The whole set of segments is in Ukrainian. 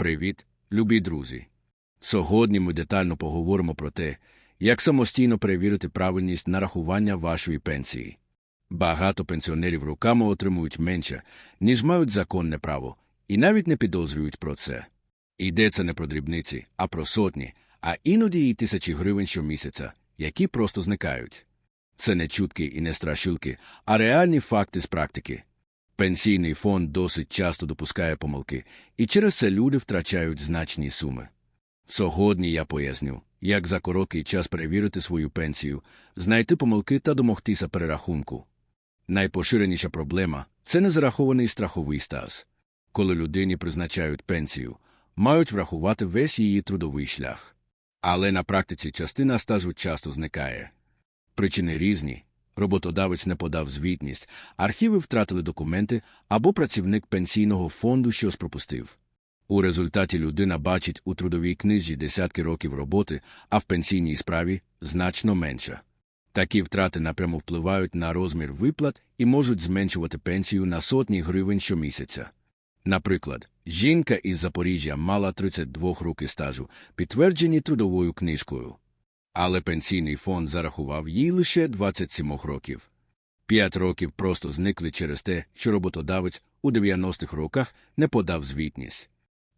Привіт, любі друзі! Сьогодні ми детально поговоримо про те, як самостійно перевірити правильність нарахування вашої пенсії. Багато пенсіонерів руками отримують менше, ніж мають законне право, і навіть не підозрюють про це. Йдеться не про дрібниці, а про сотні, а іноді і тисячі гривень щомісяця, які просто зникають. Це не чутки і не страшилки, а реальні факти з практики. Пенсійний фонд досить часто допускає помилки, і через це люди втрачають значні суми. Сьогодні я поясню, як за короткий час перевірити свою пенсію, знайти помилки та домогтися перерахунку. Найпоширеніша проблема це незарахований страховий стаж. Коли людині призначають пенсію, мають врахувати весь її трудовий шлях. Але на практиці частина стажу часто зникає. Причини різні роботодавець не подав звітність, архіви втратили документи або працівник пенсійного фонду щось пропустив. У результаті людина бачить у трудовій книзі десятки років роботи, а в пенсійній справі значно менше. Такі втрати напряму впливають на розмір виплат і можуть зменшувати пенсію на сотні гривень щомісяця. Наприклад, жінка із Запоріжжя мала 32 роки стажу, підтверджені трудовою книжкою. Але пенсійний фонд зарахував їй лише 27 років. П'ять років просто зникли через те, що роботодавець у 90-х роках не подав звітність.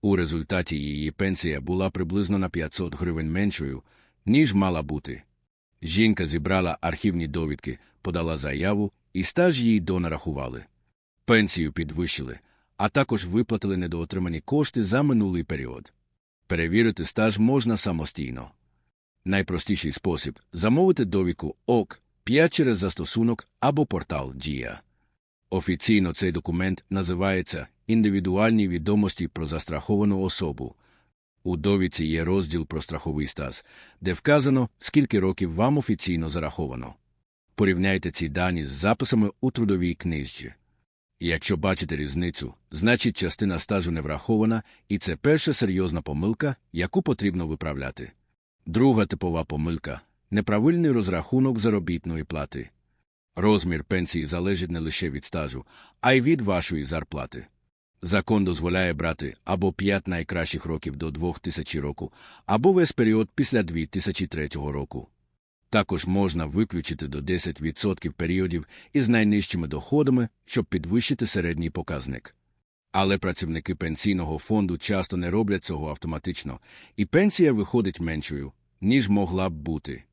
У результаті її пенсія була приблизно на 500 гривень меншою, ніж мала бути. Жінка зібрала архівні довідки, подала заяву, і стаж їй донарахували. Пенсію підвищили, а також виплатили недоотримані кошти за минулий період. Перевірити стаж можна самостійно. Найпростіший спосіб замовити довідку ОК 5 через застосунок або портал Дія. Офіційно цей документ називається Індивідуальні відомості про застраховану особу. У довідці є розділ про страховий стаж, де вказано, скільки років вам офіційно зараховано. Порівняйте ці дані з записами у трудовій книжці. Якщо бачите різницю, значить частина стажу не врахована, і це перша серйозна помилка, яку потрібно виправляти. Друга типова помилка неправильний розрахунок заробітної плати. Розмір пенсії залежить не лише від стажу, а й від вашої зарплати. Закон дозволяє брати або 5 найкращих років до 2000 року, або весь період після 2003 року. Також можна виключити до 10% періодів із найнижчими доходами, щоб підвищити середній показник. Але працівники пенсійного фонду часто не роблять цього автоматично, і пенсія виходить меншою, ніж могла б бути.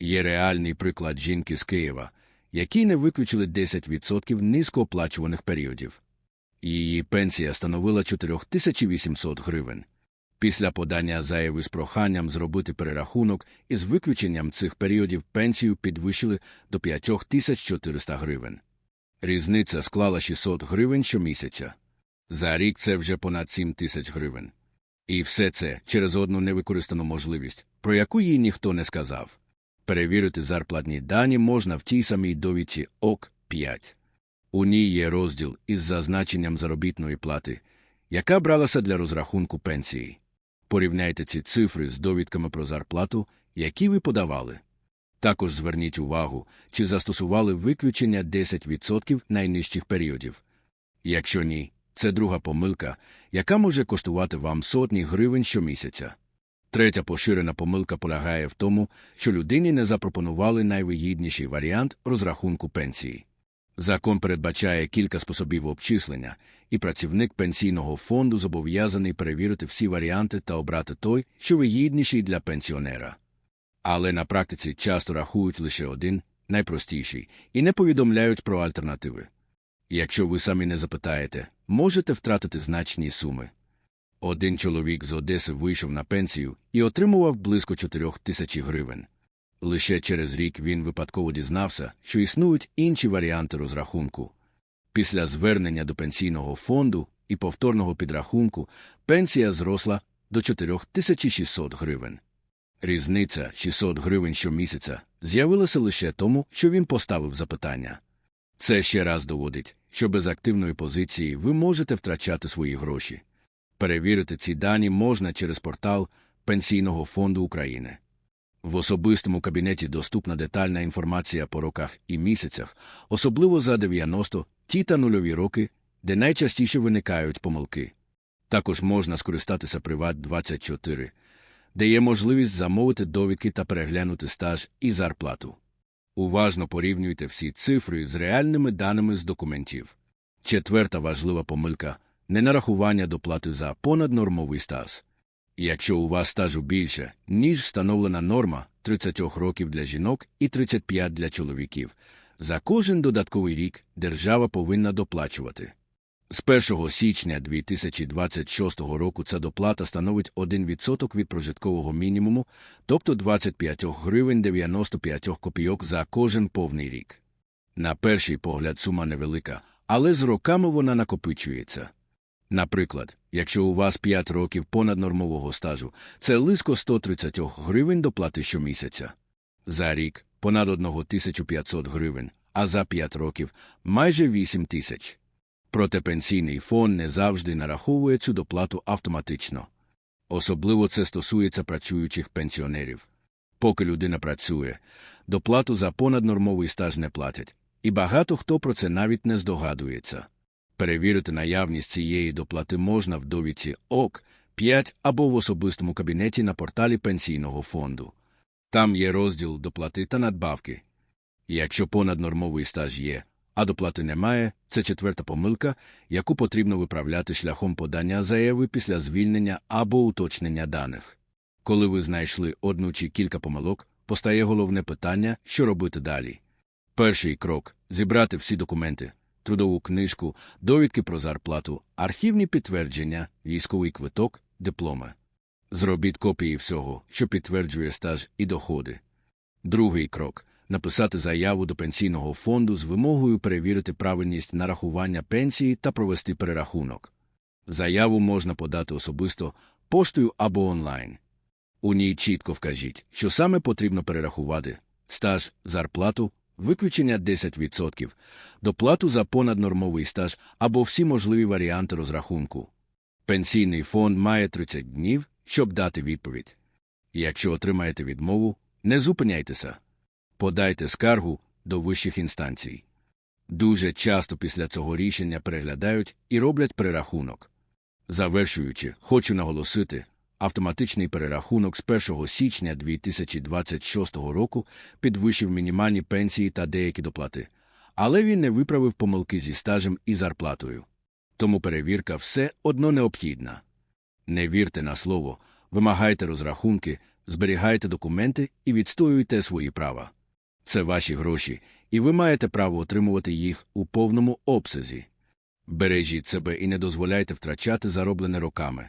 Є реальний приклад жінки з Києва, які не виключили 10% низькооплачуваних періодів. Її пенсія становила 4800 гривень. Після подання заяви з проханням зробити перерахунок із виключенням цих періодів пенсію підвищили до 5400 гривень. Різниця склала 600 гривень щомісяця. За рік це вже понад 7 тисяч гривень. І все це через одну невикористану можливість, про яку їй ніхто не сказав. Перевірити зарплатні дані можна в тій самій довідці ОК 5. У ній є розділ із зазначенням заробітної плати, яка бралася для розрахунку пенсії. Порівняйте ці цифри з довідками про зарплату, які ви подавали. Також зверніть увагу, чи застосували виключення 10% найнижчих періодів. Якщо ні, це друга помилка, яка може коштувати вам сотні гривень щомісяця. Третя поширена помилка полягає в тому, що людині не запропонували найвигідніший варіант розрахунку пенсії. Закон передбачає кілька способів обчислення, і працівник пенсійного фонду зобов'язаний перевірити всі варіанти та обрати той, що вигідніший для пенсіонера. Але на практиці часто рахують лише один, найпростіший, і не повідомляють про альтернативи. Якщо ви самі не запитаєте, можете втратити значні суми. Один чоловік з Одеси вийшов на пенсію і отримував близько 4 тисяч гривень. Лише через рік він випадково дізнався, що існують інші варіанти розрахунку. Після звернення до пенсійного фонду і повторного підрахунку пенсія зросла до 4600 гривень. Різниця 600 гривень щомісяця з'явилася лише тому, що він поставив запитання. Це ще раз доводить, що без активної позиції ви можете втрачати свої гроші. Перевірити ці дані можна через портал Пенсійного фонду України. В особистому кабінеті доступна детальна інформація по роках і місяцях, особливо за 90 ті та нульові роки, де найчастіше виникають помилки. Також можна скористатися Приват24, де є можливість замовити довідки та переглянути стаж і зарплату. Уважно порівнюйте всі цифри з реальними даними з документів. Четверта важлива помилка ненарахування доплати за понаднормовий стаж. Якщо у вас стажу більше, ніж встановлена норма 30 років для жінок і 35 для чоловіків, за кожен додатковий рік держава повинна доплачувати. З 1 січня 2026 року ця доплата становить 1% від прожиткового мінімуму, тобто 25 гривень 95 копійок за кожен повний рік. На перший погляд сума невелика, але з роками вона накопичується. Наприклад, якщо у вас 5 років понаднормового стажу, це близько 130 гривень доплати щомісяця. За рік понад 1500 гривень, а за 5 років майже 8 тисяч. Проте пенсійний фонд не завжди нараховує цю доплату автоматично. Особливо це стосується працюючих пенсіонерів. Поки людина працює, доплату за понаднормовий стаж не платять, і багато хто про це навіть не здогадується. Перевірити наявність цієї доплати можна в довідці ОК 5 або в особистому кабінеті на порталі пенсійного фонду. Там є розділ доплати та надбавки. І Якщо понаднормовий стаж є, а доплати немає, це четверта помилка, яку потрібно виправляти шляхом подання заяви після звільнення або уточнення даних. Коли ви знайшли одну чи кілька помилок, постає головне питання, що робити далі. Перший крок зібрати всі документи, трудову книжку, довідки про зарплату, архівні підтвердження, військовий квиток, дипломи. Зробіть копії всього, що підтверджує стаж і доходи. Другий крок написати заяву до пенсійного фонду з вимогою перевірити правильність нарахування пенсії та провести перерахунок. Заяву можна подати особисто поштою або онлайн. У ній чітко вкажіть, що саме потрібно перерахувати стаж, зарплату, виключення 10%, доплату за понаднормовий стаж або всі можливі варіанти розрахунку. Пенсійний фонд має 30 днів, щоб дати відповідь. Якщо отримаєте відмову, не зупиняйтеся. Подайте скаргу до вищих інстанцій. Дуже часто після цього рішення переглядають і роблять перерахунок. Завершуючи, хочу наголосити, автоматичний перерахунок з 1 січня 2026 року підвищив мінімальні пенсії та деякі доплати, але він не виправив помилки зі стажем і зарплатою. Тому перевірка все одно необхідна. Не вірте на слово, вимагайте розрахунки, зберігайте документи і відстоюйте свої права. Це ваші гроші, і ви маєте право отримувати їх у повному обсязі. Бережіть себе і не дозволяйте втрачати зароблене роками.